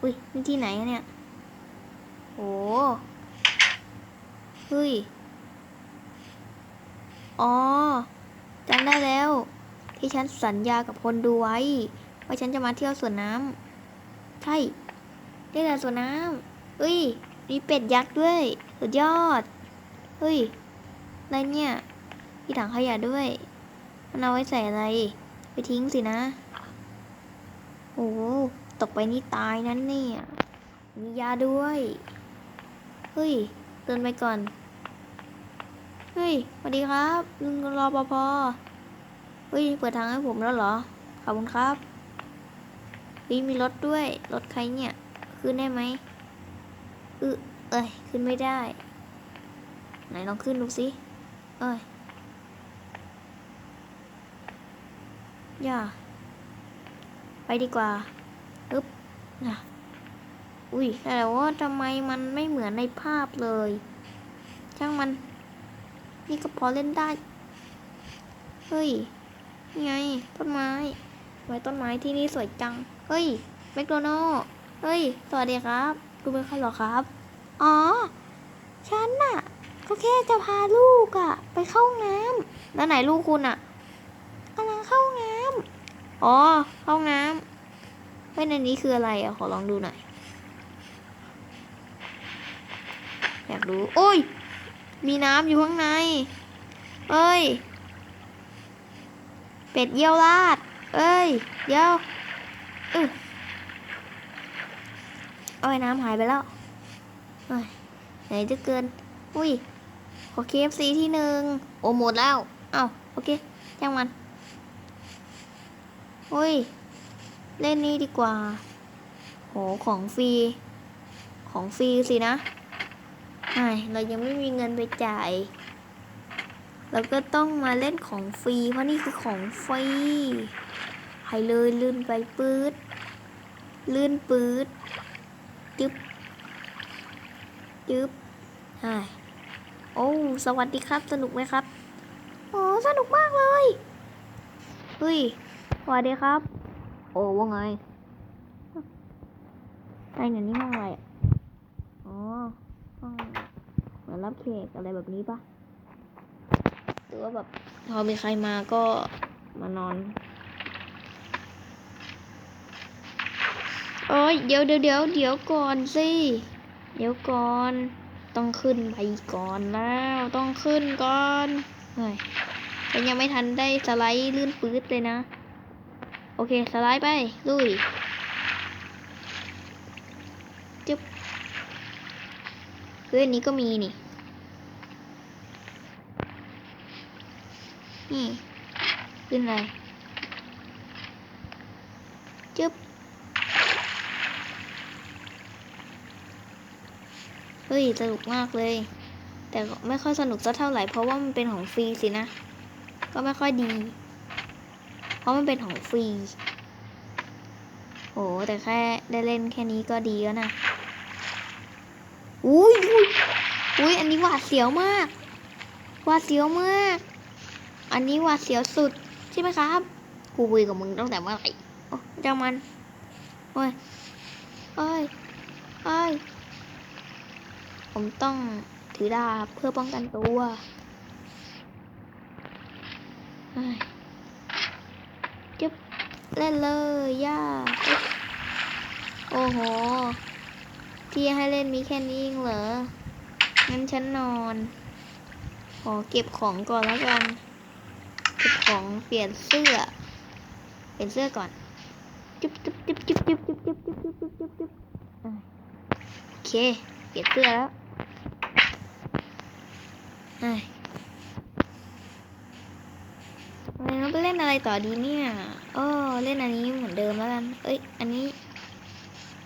อุ้ยนี่ที่ไหนเนี่ยโอ้เฮ้ย อ๋อจำได้แล้ว ที่ฉันสัญญากับคนดูไว้ ว่าฉันจะมาเที่ยวสวนน้ำใช่นี่แหละสวนน้ำเฮ้ย มีเป็ดยักษ์ด้วย สุดยอด เฮ้ยอะไรเนี่ยมีถังขยะด้วย มันเอาไว้ใส่อะไร ไปทิ้งสินะ โอ้โห ตกไปนี่ตายนั้นเนี่ยมียาด้วย เฮ้ยเดินไปก่อน เฮ้ยสวัสดีครับลุงรอปภเฮ้ย เปิดทางให้ผมแล้วเหรอ ขอบคุณครับเฮ้ยมีรถด้วย รถใครเนี่ย ขึ้นได้ไหมอือเอ้ย ขึ้นไม่ได้ ไหนลองขึ้นดูสิ เอ้ยอย่า ไปดีกว่า นะอุ้ยแต่ว่าทำไมมันไม่เหมือนในภาพเลย ช่างมัน นี่ก็พอเล่นได้ เฮ้ยไงต้นไม้ทำไมต้นไม้ที่นี่สวยจัง เฮ้ยแมคโดนัลเฮ้ย สวัสดีครับ คุณเป็นใครหรอครับ อ๋อ ฉันน่ะ ก็แค่จะพาลูกอะไปเข้าห้องน้ำแล้วไหนลูกคุณอะกำลังเข้าห้องน้ำอ๋อ เข้าน้ำ ฮ้ยในนี้คืออะไรอะ ขอลองดูหน่อย อยากรู้ โอ้ย มีน้ำอยู่ข้างใน เอ้ย เป็ดเยี่ยวราด เอ้ย เดี๋ยวอือโอ้ยน้ำหายไปแล้วเอ้ยไหนจะเกิน อุ้ย ขอเคฟซีที่หนึ่ง โอ้หมดแล้ว เอ้า โอเคจ้างมัน อุ้ย เล่นนี่ดีกว่า โห ของฟรี ของฟรีสินะใช่เรายังไม่มีเงินไปจ่าย เราก็ต้องมาเล่นของฟรี เพราะนี่คือของฟรีให้เลยลื่นไปปื๊ด ลื่นปื๊ด จึ๊บ จึ๊บใช่โอ้ สวัสดีครับ สนุกไหมครับ โอ้ สนุกมากเลย เฮ้ยสวัสดีครับ โอ้ว่าไงไอ้เนี่ยนี่ห้องอะไรอ๋อห้อเหมือนรับเขกอะไรแบบนี้ปะหรือว่าแบบพอมีใครมาก็มานอนโอ้ยเดี๋ยวเดี๋ยวเดี๋ยวเดี๋ยวก่อนสิ เดี๋ยวก่อน ต้องขึ้นไปก่อนแล้วต้องขึ้นก่อน เฮ้ยฉันยังไม่ทันได้สไลด์ลื่นปื๊ดเลยนะ อเค สไลด์ไป ลุยจึ๊บเฮ้ยอันนี้ก็มีนี่ นี่ ขึ้นเลยจึ๊บเฮ้ย สนุกมากเลย แต่ก็ไม่ค่อยสนุกสักเท่าไหร่เพราะว่ามันเป็นของฟรีสินะ ก็ไม่ค่อยดี ราะมันเป็นของฟรี โห แต่แค่ได้เล่นแค่นี้ก็ดีแล้วนะ อุ้ยอุ้ยอุ้ยอันนี้หวาดเสียวมาก หวาดเสียวมาก อันนี้หวาดเสียวสุดใช่ไหมครับ กูคุยกับมึงตั้งแต่เมื่อไหร่โอ้จังมัน โอ้ยเอ้ยเอ้ยผมต้องถือดาบเพื่อป้องกันตัวเฮ้ย เล่นเลยย่าโอ้โห ที่ให้เล่นมีแค่นี้เองเหรอ งั้นฉันนอน ขอเก็บของก่อนแล้วกัน เก็บของเปลี่ยนเสื้อ เปลี่ยนเสื้อก่อน จุ๊บจุ๊บจุ๊บจุ๊บจุ๊บจุ๊บจุ๊บจุ๊บจุ๊บจุ๊บจุ๊บจุ๊บโอเค เปลี่ยนเสื้อแล้วเอ้ยเราไปเล่นอะไรต่อดีเนี่ยโอ้เล่นอันนี้เหมือนเดิมแล้วกัน เอ้ย อันนี้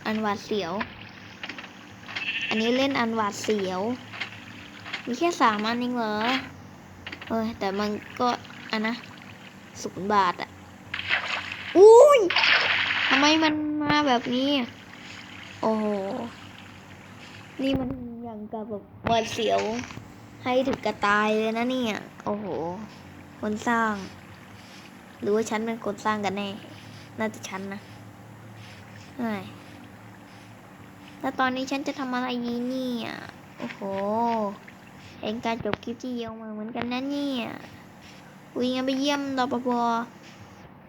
อันหวาดเสียว อันนี้เล่นอันหวาดเสียว มีแค่สามอันเองเหรอ เออแต่มันก็อันนะศูนย์บาทอะอุ้ยทำไมมันมาแบบนี้ โอ้โห นี่มันอย่างกับแบบหวาดเสียว ให้ถึงกระตายเลยนะเนี่ย โอ้โห คนสร้าง หรือว่าฉันเป็นคนสร้างกันแน่ น่าจะฉันนะใช่แล้วตอนนี้ฉันจะทำอะไรดีเนี่ยโอ้โหเป็นการจบคลิปที่เยี่ยมาเหมือนกันนะเนี่ยวิ่งไปเยี่ยมรปภ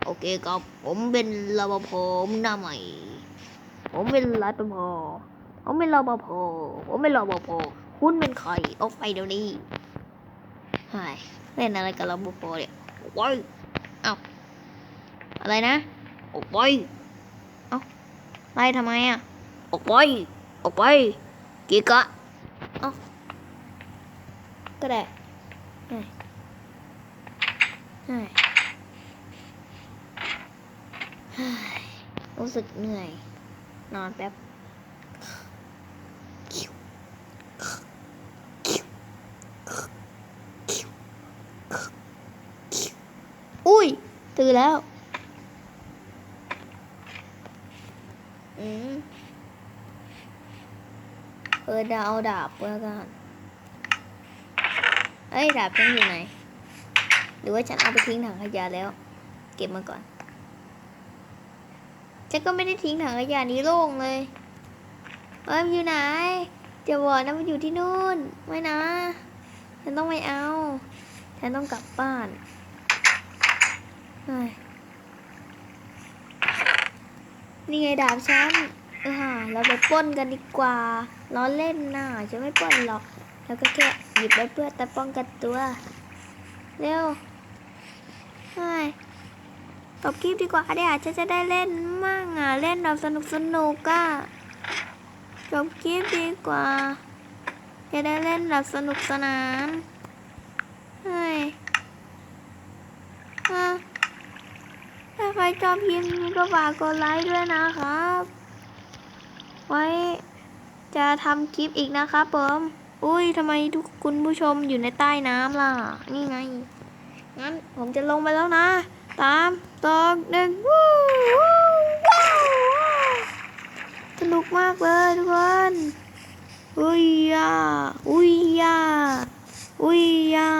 โอเคครับผมเป็นรปภหน้าใหม่ ผมเป็นรปภผมเป็นรปภผมเป็นรปภคุณเป็นใครออกไปเดี๋ยวนี้ไฮเล่นอะไรกับรปภเนี่ยออกไป เอ้าอะไรนะออกไปเอ้าไล่ทำไมอะออกไปออกไปกีกะเอ้าก็ได้เฮ้ยเฮ้ยเฮ้ยรู้สึกเหนื่อย นอนแป๊บ อุ้ ยตื่นแล้ว อืมเออดาเอาดาบแล้วกันเอ้ยดาบฉันอยู่ไหน หรือว่าฉันเอาไปทิ้งถังขยะแล้ว เก็บมาก่อน ฉันก็ไม่ได้ทิ้งถังขยะนี้โล่งเลยเอ้ยมันอยู่ไหนจะบอกนะมันอยู่ที่นู่น ไม่นะ ฉันต้องไม่เอา ฉันต้องกลับบ้าน นี่ไงดาบฉันเออเราไปป้นกันดีกว่าล้อเล่นน่ะจะไม่ป้นหรอก แล้วก็แค่หยิบไว้เพื่อแต่ป้องกันตัว เร็วเฮ้ยตบคลิปดีกว่าเดี๋ยวฉันจะได้เล่นมั่งอะ เล่นแบบสนุกสนุกอะจบคลิปดีกว่า จะได้เล่นแบบสนุกสนาน ใครชอบคลิปนี้ก็ฝากกดไลค์ด้วยนะครับ ไว้จะทำคลิปอีกนะครับผมอุ้ยทำไมทุกคุณผู้ชมอยู่ในใต้น้ำล่ะ นี่ไง งั้นผมจะลงไปแล้วนะ ตามตอกหนึ่งวู้วว้าวสนุกมากเลยทุกคนอุ้ยยาอุ้ยยาอุ้ยยา